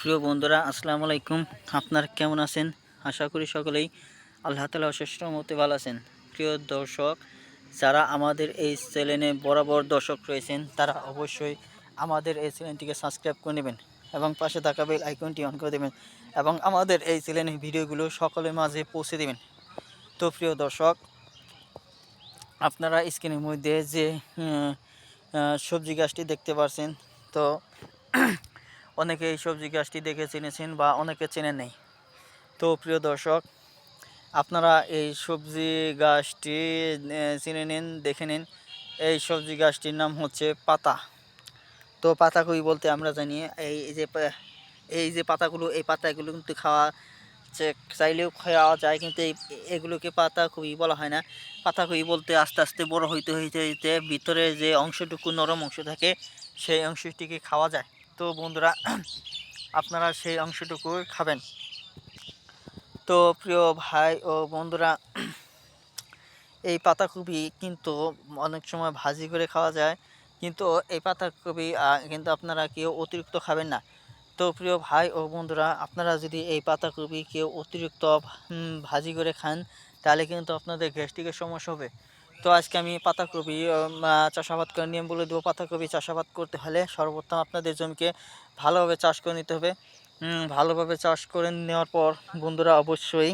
প্রিয় বন্ধুরা, আসসালামু আলাইকুম। আপনারা কেমন আছেন? আশা করি সকলেই আল্লাহ তালা অশেষ মতে ভালো আছেন। প্রিয় দর্শক, যারা আমাদের এই চ্যানেলে বরাবর দর্শক রয়েছেন, তারা অবশ্যই আমাদের এই চ্যানেলটিকে সাবস্ক্রাইব করে নেবেন এবং পাশে থাকা বেল আইকনটি অন করে দেবেন এবং আমাদের এই চ্যানেলের ভিডিওগুলো সকলের মাঝে পৌঁছে দেবেন। তো প্রিয় দর্শক, আপনারা স্ক্রিনের মধ্যে যে সবজি গাছটি দেখতে পাচ্ছেন তো অনেকে এই সবজি গাছটি দেখে চিনেছেন বা অনেকে চেনে নেই। তো প্রিয় দর্শক, আপনারা এই সবজি গাছটি চিনে নিন, দেখে নিন। এই সবজি গাছটির নাম হচ্ছে পাতা। তো পাতাকপি বলতে আমরা জানি, এই যে এই যে পাতাগুলো, এই পাতাগুলো কিন্তু খাওয়া চাইলেও খাওয়া যায়, কিন্তু এই, এগুলোকে পাতা পাতাকপি বলা হয় না। পাতাকপি বলতে আস্তে আস্তে বড় হইতে হইতে হইতে ভিতরে যে অংশটুকু নরম অংশ থাকে, সেই অংশটিকে খাওয়া যায়। তো বন্ধুরা, আপনারা সেই অংশটুকু খাবেন। তো প্রিয় ভাই ও বন্ধুরা, এই পাতাকপি কিন্তু অনেক সময় ভাজি করে খাওয়া যায়, কিন্তু এই পাতাকপি কিন্তু আপনারা কেউ অতিরিক্ত খাবেন না। তো প্রিয় ভাই ও বন্ধুরা, আপনারা যদি এই পাতাকপি কেউ অতিরিক্ত ভাজি করে খান, তাহলে কিন্তু আপনাদের গ্যাস্ট্রিকের সমস্যা হবে। তো আজকে আমি পাতাকপি চাষাবাদ করার নিয়ম বলে দেবো পাতাকপি চাষাবাদ করতে হলে সর্বপ্রথম আপনাদের জমিকে ভালোভাবে চাষ করে নিতে হবে। ভালোভাবে চাষ করে নেওয়ার পর বন্ধুরা অবশ্যই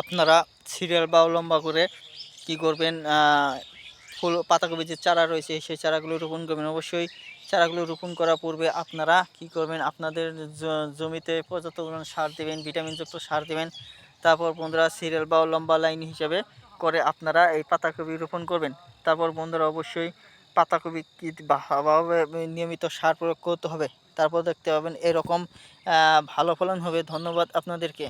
আপনারা সিরিয়াল বা লম্বা করে কি করবেন ফুল পাতাকপি যে চারা রয়েছে সেই চারাগুলো রোপণ করবেন। অবশ্যই চারাগুলো রোপণ করার পূর্বে আপনারা কি করবেন, আপনাদের জমিতে পর্যাপ্ত পরিমাণ সার দেবেন, ভিটামিনযুক্ত সার দেবেন। তারপর বন্ধুরা সিরিয়াল বা লম্বা লাইন হিসাবে করে আপনারা এই পাতাকপি রোপণ করবেন। তারপর বন্ধুরা অবশ্যই পাতাকপি কী ভালোভাবে নিয়মিত সার প্রয়োগ করতে হবে। তারপর দেখতে পাবেন এরকম ভালো ফলন হবে। ধন্যবাদ আপনাদেরকে।